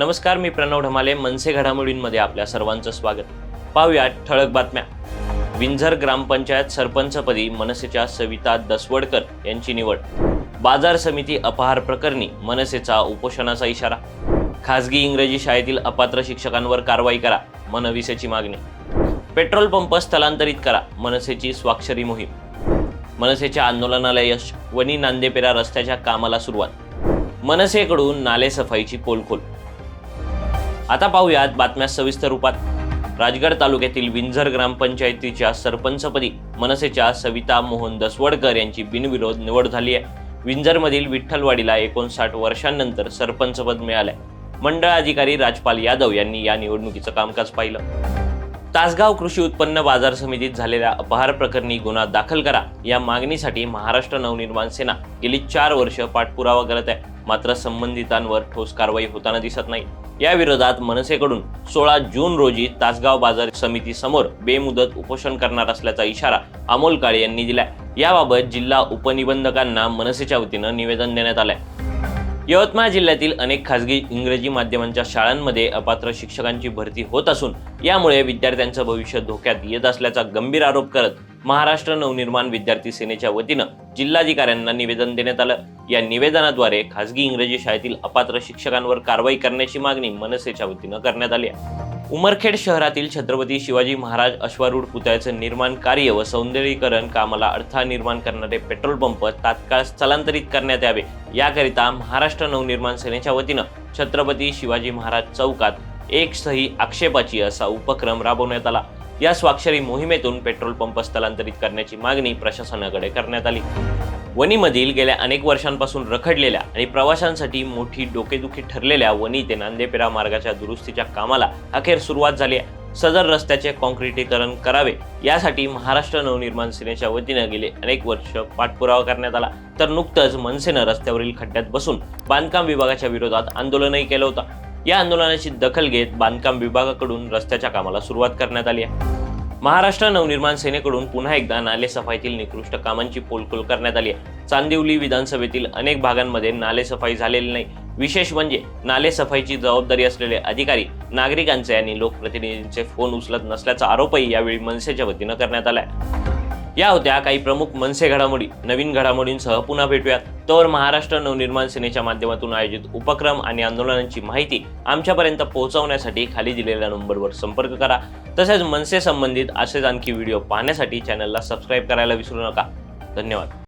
नमस्कार मी प्रणव ढमाले मनसे घडामोडींमध्ये आपल्या सर्वांचं स्वागत. पाहूया ठळक बातम्या. विंझर ग्रामपंचायत सरपंचपदी मनसेच्या सविता दसवडकर यांची निवड. बाजार समिती अपहार प्रकरणी मनसेचा उपोषणाचा इशारा. खासगी इंग्रजी शाळेतील अपात्र शिक्षकांवर कारवाई करा मनविसेची मागणी. पेट्रोल पंप स्थलांतरित करा मनसेची स्वाक्षरी मोहीम. मनसेच्या आंदोलनाला यश वनी नांदेपेरा रस्त्याच्या कामाला सुरुवात. मनसेकडून नालेसफाईची पोलखोल. आता पाहूयात बातम्या सविस्तर रूपात. राजगड तालुक्यातील विंझर ग्रामपंचायतीच्या सरपंचपदी मनसेच्या सविता मोहन दसवडकर यांची बिनविरोध निवड झाली आहे. विंझरमधील विठ्ठलवाडीला एकोणसाठ वर्षांनंतर सरपंचपद मिळालंय. मंडळ अधिकारी राजपाल यादव यांनी या निवडणुकीचं कामकाज पाहिलं. तासगाव कृषी उत्पन्न बाजार समितीत झालेल्या अपहार प्रकरणी गुन्हा दाखल करा या मागणीसाठी महाराष्ट्र नवनिर्माण सेना गेली चार वर्ष पाठपुरावा करत आहे. मात्र संबंधितांवर ठोस कारवाई होताना दिसत नाही. या विरोधात मनसेकडून सोळा जून रोजी तासगाव बाजार समिती समोर बेमुदत उपोषण करणार असल्याचा इशारा अमोल काळे यांनी दिलाय. याबाबत जिल्हा उपनिबंधकांना मनसेच्या वतीनं निवेदन देण्यात आलंय. यवतमाळ जिल्ह्यातील अनेक खासगी इंग्रजी माध्यमांच्या शाळांमध्ये अपात्र शिक्षकांची भरती होत असून यामुळे विद्यार्थ्यांचं भविष्य धोक्यात येत असल्याचा गंभीर आरोप करत महाराष्ट्र नवनिर्माण विद्यार्थी सेनेच्या वतीनं जिल्हाधिकाऱ्यांना निवेदन देण्यात आलं. या निवेदनाद्वारे खासगी इंग्रजी शाळेतील अपात्र शिक्षकांवर कारवाई करण्याची मागणी मनसेच्या वतीनं करण्यात आली आहे. उमरखेड शहरातील छत्रपती शिवाजी महाराज अश्वारूढ पुतळ्याचं निर्माण कार्य व सौंदर्यीकरण कामाला अडथळा निर्माण करणारे पेट्रोल पंप तात्काळ स्थलांतरित करण्यात यावे. याकरिता महाराष्ट्र नवनिर्माण सेनेच्या वतीनं छत्रपती शिवाजी महाराज चौकात एक सही आक्षेपाची असा उपक्रम राबवण्यात आला. या स्वाक्षरी मोहिमेतून पेट्रोल पंप स्थलांतरित करण्याची मागणी प्रशासनाकडे करण्यात आली. वणीमधील गेल्या अनेक वर्षांपासून रखडलेल्या आणि प्रवाशांसाठी मोठी डोकेदुखी ठरलेल्या वणी ते नांदेपेरा मार्गाच्या दुरुस्तीच्या कामाला अखेर सुरुवात झाली आहे. सदर रस्त्याचे कॉन्क्रिटीकरण करावे यासाठी महाराष्ट्र नवनिर्माण सेनेच्या वतीनं गेले अनेक वर्ष पाठपुरावा करण्यात आला. तर नुकतंच मनसेनं रस्त्यावरील खड्ड्यात बसून बांधकाम विभागाच्या विरोधात आंदोलनही केलं होतं. या आंदोलनाची दखल घेत बांधकाम विभागाकडून रस्त्याच्या कामाला सुरुवात करण्यात आली आहे. महाराष्ट्र नवनिर्माण सेनेकडून पुन्हा एकदा नालेसफाईतील निकृष्ट कामांची पोलखोल करण्यात आली आहे. चांदिवली विधानसभेतील अनेक भागांमध्ये नालेसफाई झालेली नाही. विशेष म्हणजे नालेसफाईची जबाबदारी असलेले अधिकारी नागरिकांचे आणि लोकप्रतिनिधींचे फोन उचलत नसल्याचा आरोपही यावेळी मनसेच्या वतीनं करण्यात आला आहे. या होत्या काही प्रमुख मनसे घडामोडी. नवीन घडामोडींसह पुन्हा भेटूयात. तर महाराष्ट्र नवनिर्माण सेनेच्या माध्यमातून आयोजित उपक्रम आणि आंदोलनांची माहिती आमच्यापर्यंत पोहोचवण्यासाठी खाली दिलेल्या नंबरवर संपर्क करा. तसेच मनसे संबंधित असेच आणखी व्हिडिओ पाहण्यासाठी चॅनलला सबस्क्राईब करायला विसरू नका. धन्यवाद.